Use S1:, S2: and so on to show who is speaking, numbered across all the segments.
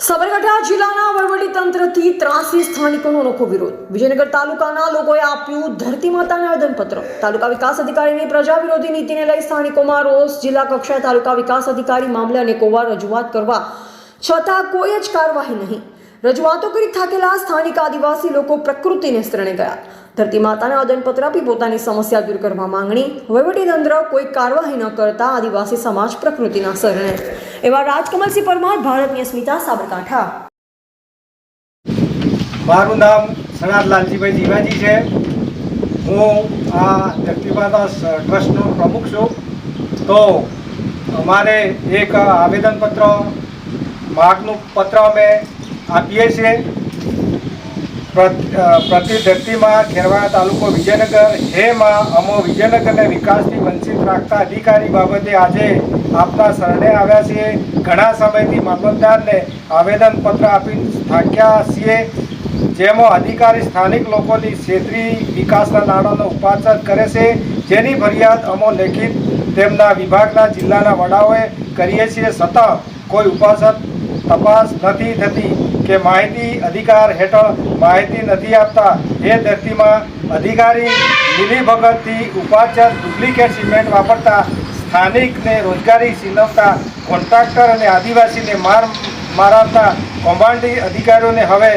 S1: સાબરકાંઠા જિલ્લાના વહીવટી તંત્રથી ત્રાસી સ્થાનિકોનો અનોખો વિરોધ. વિજયનગર તાલુકાના લોકોએ આપ્યું ધરતી માતાને આવેદનપત્ર. તાલુકા વિકાસ અધિકારીની પ્રજા વિરોધી નીતિને લઈ સ્થાનિકોમાં રોષ, જિલ્લા કક્ષાએ તાલુકા વિકાસ અધિકારી મામલે અનેકોવાર રજૂઆત કરવા છતાં કોઈ જ કાર્યવાહી નહીં. રજૂઆતો કરી થાકેલા સ્થાનિક આદિવાસી લોકો પ્રકૃતિને શરણે ગયા. ધરતી માતાને આદનપત્ર આપી પોતાની સમસ્યા દૂર કરવા માંગણી. તંત્ર કોઈ કાર્યવાહી ન કરતા આદિવાસી સમાજ પ્રકૃતિના શરણે. એવા રાજકમલસિંહ પરમાર ભારતની સ્મિતા, સાબરકાંઠા.
S2: મારું નામ સનાદ લાલજીભાઈ જીવાજી છે. હું આ ધરતીમાતા ટ્રસ્ટનો પ્રમુખ છું. તો અમારે એક આવેદનપત્ર માર્ગનું પત્ર અમે આપીએ છીએ. પ્રતિ ધરતીમાં ખેરવાડા તાલુકો વિજયનગર. હેમાં અમો વિજયનગરને વિકાસથી વંચિત રાખતા અધિકારી બાબતે આજે આપના શરણે આવ્યા છીએ. ઘણા સમયથી મામલતદારને આવેદનપત્ર આપી થાક્યા છીએ. જેમાં અધિકારી સ્થાનિક લોકોની ક્ષેત્રીય વિકાસના નાણાંનો ઉપાર્જન કરે છે. જેની ફરિયાદ અમો લેખિત તેમના વિભાગના જિલ્લાના વડાઓએ કરીએ છીએ. છતાં કોઈ ઉપાસક તપાસ નથી થતી. કે માહિતી અધિકાર હેઠળ માહિતી નથી આપતા, એ ધરતીમાં અધિકારી મિલીભગતથી ઉપાચાર ડુપ્લિકેટ સિમેન્ટ વાપરતા, સ્થાનિકને રોજગારી છીનવતા, કોન્ટ્રાક્ટર અને આદિવાસીને માર મારાવતા કૌભાંડી અધિકારીઓને હવે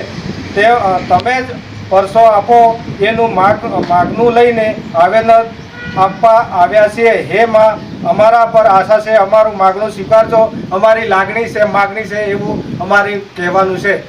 S2: તે તમે જ પરસો આપો એનું માગ, માગનું લઈને આવેદન આપવા આવ્યા છીએ. હે માં, અમારા પર આશા છે, અમારું માગણું સ્વીકારજો. અમારી લાગણી છે, માગણી છે એવું અમારી કહેવાનું છે.